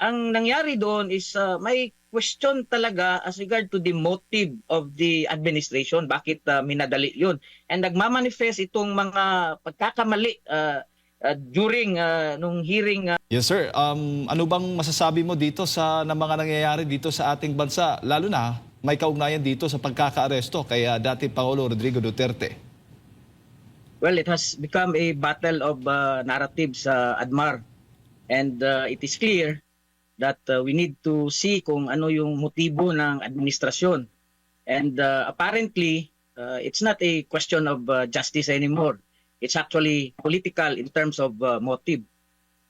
ang nangyari doon is uh, may question talaga as regard to the motive of the administration. Bakit uh, minadali yun? And nagmamanifest itong mga pagkakamali uh, uh, during uh, nung hearing uh, Yes sir, um, ano bang masasabi mo dito sa na mga nangyayari dito sa ating bansa? Lalo na may kaugnayan dito sa pagkakaaresto kay uh, dati Pangulo Rodrigo Duterte. Well, it has become a battle of uh, narratives, uh, Admar. And uh, it is clear that uh, we need to see kung ano yung motibo ng administrasyon. And uh, apparently, uh, it's not a question of uh, justice anymore. It's actually political in terms of uh, motive.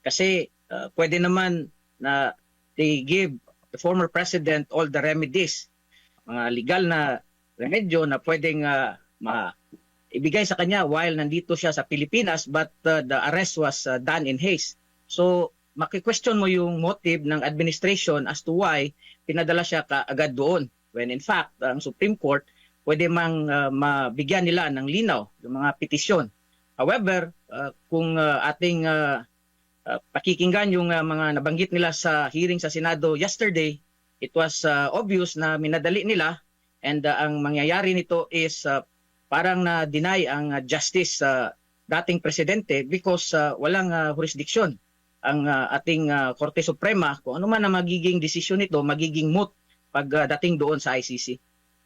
Kasi uh, pwede naman na they give the former president all the remedies, mga legal na remedyo na pwedeng uh, ma ibigay sa kanya while nandito siya sa Pilipinas but uh, the arrest was uh, done in haste. So maki-question mo yung motive ng administration as to why pinadala siya kaagad doon when in fact ang Supreme Court pwede mang uh, mabigyan nila ng linaw yung mga petisyon. However, uh, kung uh, ating uh, uh, pakikinggan yung uh, mga nabanggit nila sa hearing sa Senado yesterday, it was uh, obvious na minadali nila and uh, ang mangyayari nito is uh, parang na-deny ang uh, justice sa dating presidente because uh, walang uh, jurisdiction ang uh, ating uh, Korte Suprema kung ano man ang magiging desisyon nito magiging moot pag uh, dating doon sa ICC.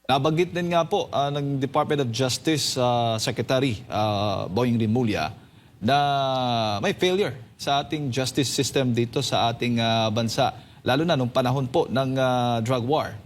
Nabanggit din nga po ah, ng Department of Justice ah, Secretary uh, Boying Rimulya na may failure sa ating justice system dito sa ating ah, bansa lalo na nung panahon po ng ah, drug war.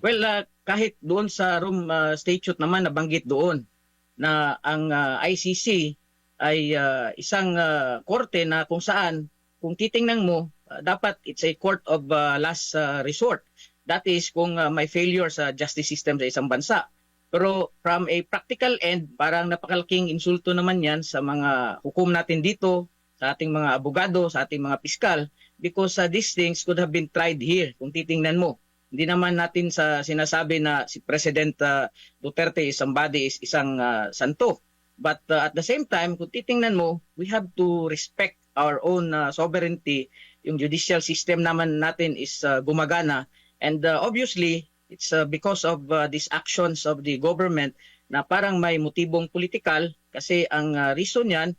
Well, uh, kahit doon sa Rome uh, Statute naman nabanggit doon na ang uh, ICC ay uh, isang uh, korte na kung saan kung titingnan mo uh, dapat it's a court of uh, last uh, resort. That is kung uh, may failure sa justice system sa isang bansa. Pero from a practical end, parang napakalaking insulto naman yan sa mga hukom natin dito, sa ating mga abogado, sa ating mga piskal, because uh, these things could have been tried here kung titingnan mo. Hindi naman natin sa sinasabi na si President uh, Duterte is somebody is isang uh, santo. But uh, at the same time, kung titingnan mo, we have to respect our own uh, sovereignty. Yung judicial system naman natin is uh, gumagana. And uh, obviously, it's uh, because of uh, these actions of the government na parang may motibong politikal kasi ang uh, reason yan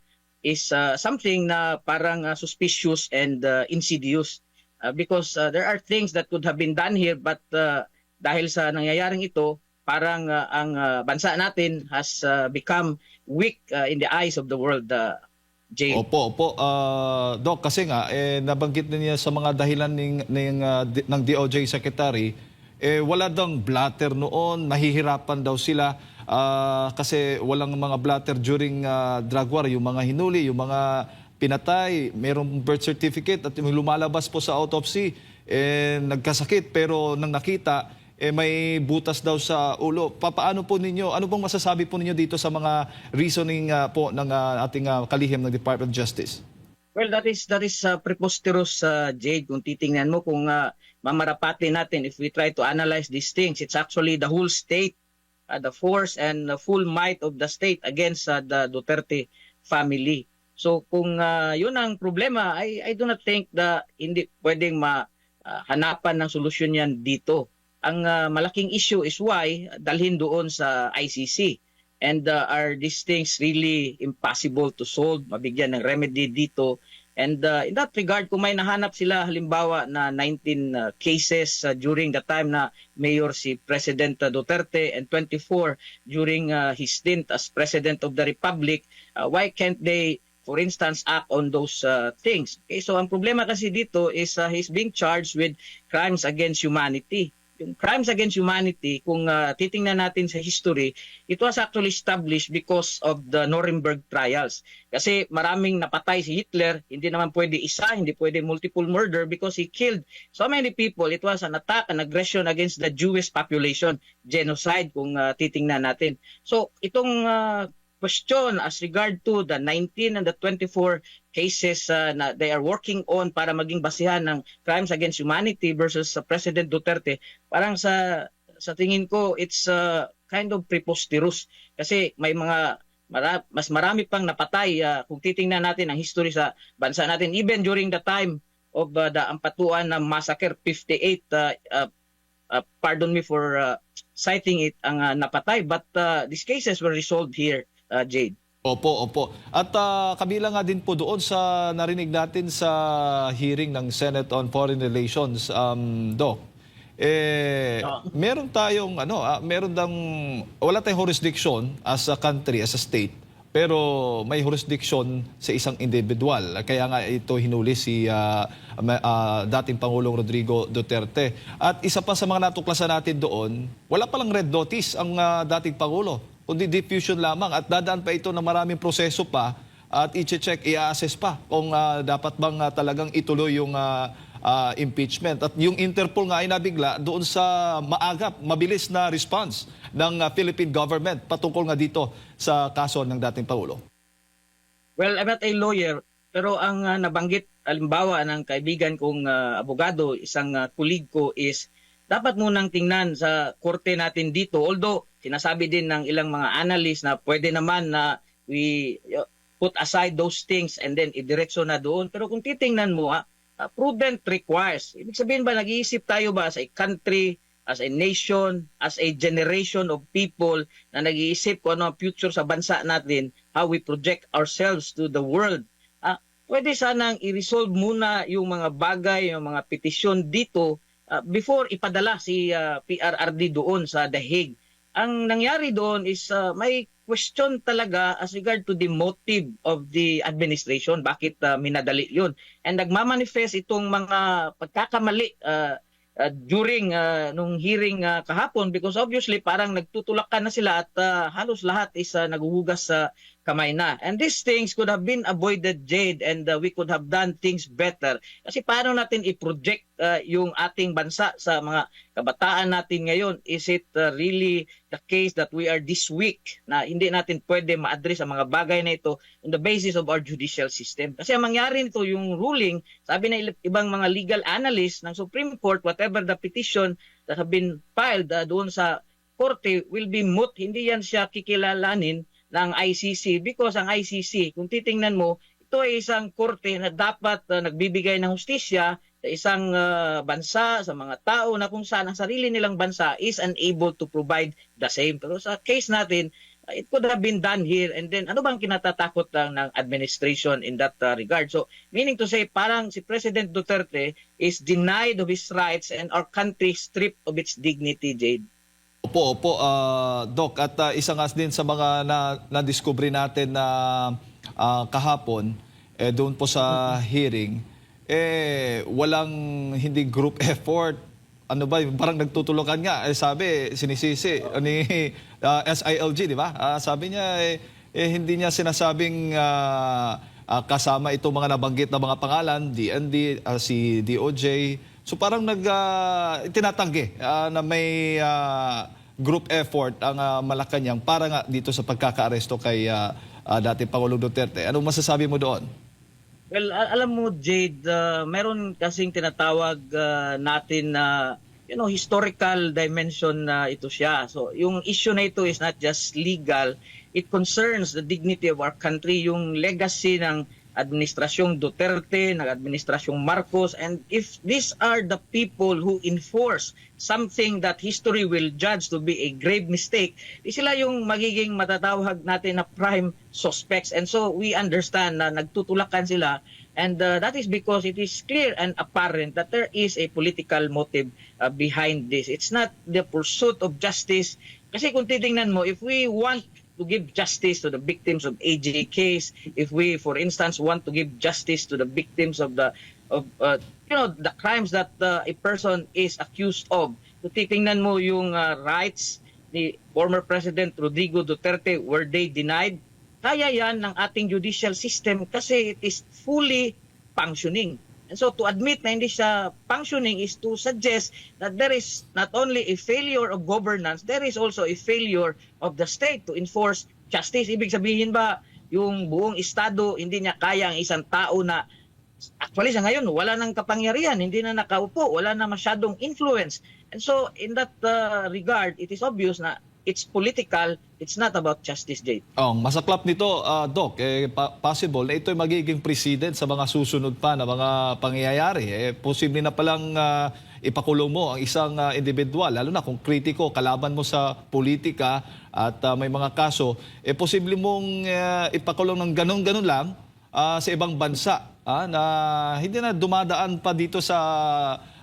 is uh, something na parang uh, suspicious and uh, insidious. Uh, because uh, there are things that could have been done here but uh, dahil sa nangyayaring ito parang uh, ang uh, bansa natin has uh, become weak uh, in the eyes of the world uh, Jay. Opo, opo. Ah, Doc, kasi nga, eh, nabanggit din niya sa mga dahilan ng, ng, di- ng DOJ Secretary, eh, wala daw blatter noon, nahihirapan daw sila ah, kasi walang mga blatter during ah, drug war, yung mga hinuli, yung mga pinatay, merong birth certificate at yung lumalabas po sa autopsy, eh, nagkasakit pero nang nakita, eh, may butas daw sa ulo. Pa- Paano po ninyo, ano bang masasabi po ninyo dito sa mga reasoning ah, po ng ah, ating ah, kalihim ng Department of Justice? Well, that is that is uh, preposterous uh, Jade kung titingnan mo kung uh, mamarapati natin if we try to analyze these things it's actually the whole state uh, the force and the full might of the state against uh, the Duterte family. So kung uh, yun ang problema I I do not think na hindi pwedeng ma uh, hanapan ng solusyon yan dito. Ang uh, malaking issue is why dalhin doon sa ICC. And uh, are these things really impossible to solve? Mabigyan ng remedy dito. And uh, in that regard, kung may nahanap sila halimbawa na 19 uh, cases uh, during the time na mayor si President Duterte and 24 during uh, his stint as President of the Republic, uh, why can't they for instance act on those uh, things? Okay, so ang problema kasi dito is uh, he's being charged with crimes against humanity yung crimes against humanity, kung uh, titingnan natin sa history, it was actually established because of the Nuremberg trials. Kasi maraming napatay si Hitler, hindi naman pwede isa, hindi pwede multiple murder because he killed so many people. It was an attack, an aggression against the Jewish population, genocide kung uh, titingnan natin. So itong uh, question as regard to the 19 and the 24 cases uh, na they are working on para maging basihan ng crimes against humanity versus uh, President Duterte. Parang sa sa tingin ko it's uh, kind of preposterous. Kasi may mga mara, mas marami pang napatay uh, kung titingnan natin ang history sa bansa natin even during the time of uh, the Ampatuan uh, massacre 58 uh, uh, uh, pardon me for uh, citing it ang uh, napatay. But uh, these cases were resolved here uh, Jade Opo, opo. At ah, kabila nga din po doon sa narinig natin sa hearing ng Senate on Foreign Relations, um, Doc, eh, Oo. meron tayong, ano, ah, meron dang, wala tayong jurisdiction as a country, as a state, pero may jurisdiction sa isang individual. Kaya nga ito hinuli si ma- ah, dating Pangulong Rodrigo Duterte. At isa pa sa mga natuklasan natin doon, wala palang red notice ang ah, dating Pangulo, kundi diffusion lamang. At dadaan pa ito ng maraming proseso pa at i-check, i-assess pa kung ah, dapat bang ah, talagang ituloy yung ah, ah, impeachment. At yung Interpol nga ay nabigla doon sa maagap, mabilis na response ng ah, Philippine government patungkol nga dito sa kaso ng dating Pangulo. Well, I'm not a lawyer, pero ang uh, nabanggit, alimbawa ng kaibigan kong uh, abogado, isang uh, kulig ko is dapat munang tingnan sa korte natin dito. Although, sinasabi din ng ilang mga analyst na pwede naman na we uh, put aside those things and then idiretso na doon. Pero kung titingnan mo, ah, uh, prudent requires. Ibig sabihin ba, nag-iisip tayo ba as a country, as a nation, as a generation of people na nag-iisip kung ano ang future sa bansa natin, how we project ourselves to the world. Ah, pwede sanang i-resolve muna yung mga bagay, yung mga petisyon dito ah, before ipadala si ah, PRRD doon sa The Hague. Ang nangyari doon is ah, may question talaga as regard to the motive of the administration. Bakit ah, minadali yun? And nagmamanifest itong mga pagkakamali ah, uh, during uh, nung hearing uh, kahapon because obviously parang nagtutulakan na sila at uh, halos lahat is uh, naguhugas sa kamay na. And these things could have been avoided, Jade, and uh, we could have done things better. Kasi paano natin i-project uh, yung ating bansa sa mga kabataan natin ngayon? Is it uh, really the case that we are this weak na hindi natin pwede ma-address ang mga bagay na ito on the basis of our judicial system? Kasi ang mangyari nito, yung ruling, sabi ng ibang mga legal analysts ng Supreme Court, whatever the petition that have been filed uh, doon sa korte will be moot. Hindi yan siya kikilalanin ng ICC because ang ICC, kung titingnan mo, ito ay isang korte na dapat uh, nagbibigay ng hustisya sa isang uh, bansa, sa mga tao na kung saan ang sarili nilang bansa is unable to provide the same. Pero sa case natin, uh, it could have been done here and then ano bang kinatatakot lang ng administration in that uh, regard? So meaning to say parang si President Duterte is denied of his rights and our country stripped of its dignity, Jade. Opo, opo, ah, Doc. At ah, isa nga din sa mga na, na-discovery natin na ah, kahapon, eh, doon po sa hearing, eh, walang hindi group effort. Ano ba, parang nagtutulungan nga. Eh, sabi, sinisisi ni ah, SILG, di ba? Ah, sabi niya, eh, eh, hindi niya sinasabing ah, ah, kasama itong mga nabanggit na mga pangalan, DND, ah, si DOJ. So parang nag ah, tinatanggi ah, na may ah, group effort ang ah, Malacanang para nga dito sa pagkakaaresto kay ah, ah, dating Pangulong Duterte. Anong masasabi mo doon? Well, alam mo Jade, uh, meron kasing tinatawag uh, natin na you know historical dimension na ito siya. So, yung issue na ito is not just legal, it concerns the dignity of our country, yung legacy ng administrasyong Duterte, ng administrasyong Marcos, and if these are the people who enforce something that history will judge to be a grave mistake, di sila yung magiging matatawag natin na prime suspects. And so we understand na nagtutulakan sila and uh, that is because it is clear and apparent that there is a political motive uh, behind this. It's not the pursuit of justice. Kasi kung titingnan mo, if we want to give justice to the victims of AJ case, if we, for instance, want to give justice to the victims of the of uh, you know the crimes that uh, a person is accused of, kung titingnan mo yung uh, rights ni former President Rodrigo Duterte, were they denied? Kaya yan ng ating judicial system kasi it is fully functioning. And so to admit na hindi siya functioning is to suggest that there is not only a failure of governance, there is also a failure of the state to enforce justice. Ibig sabihin ba yung buong estado hindi niya kaya ang isang tao na actually sa ngayon wala nang kapangyarihan, hindi na nakaupo, wala na masyadong influence. And so in that uh, regard, it is obvious na it's political, it's not about justice, Jade. Oh, masaklap nito, ah, Doc, eh, pa- possible na ito'y magiging precedent sa mga susunod pa na mga pangyayari. Eh, posible na palang ah, ipakulong mo ang isang ah, individual, lalo na kung kritiko, kalaban mo sa politika at ah, may mga kaso, eh posible mong ah, ipakulong ng ganun-ganun lang ah, sa ibang bansa ah, na hindi na dumadaan pa dito sa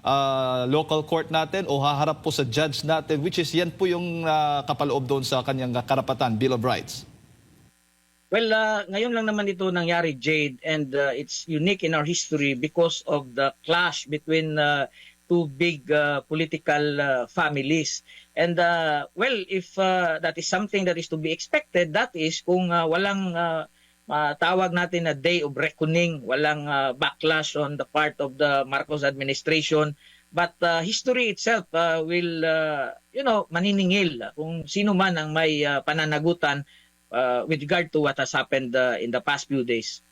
ah, local court natin o haharap po sa judge natin which is yan po yung ah, kapaloob doon sa kanyang karapatan, Bill of Rights. Well, uh, ngayon lang naman ito nangyari, Jade, and uh, it's unique in our history because of the clash between uh, two big uh, political uh, families. And uh, well, if uh, that is something that is to be expected, that is kung uh, walang uh, tawag natin na day of reckoning, walang uh, backlash on the part of the Marcos administration, but uh, history itself uh, will, uh, you know, maniningil kung sino man ang may uh, pananagutan uh, with regard to what has happened uh, in the past few days.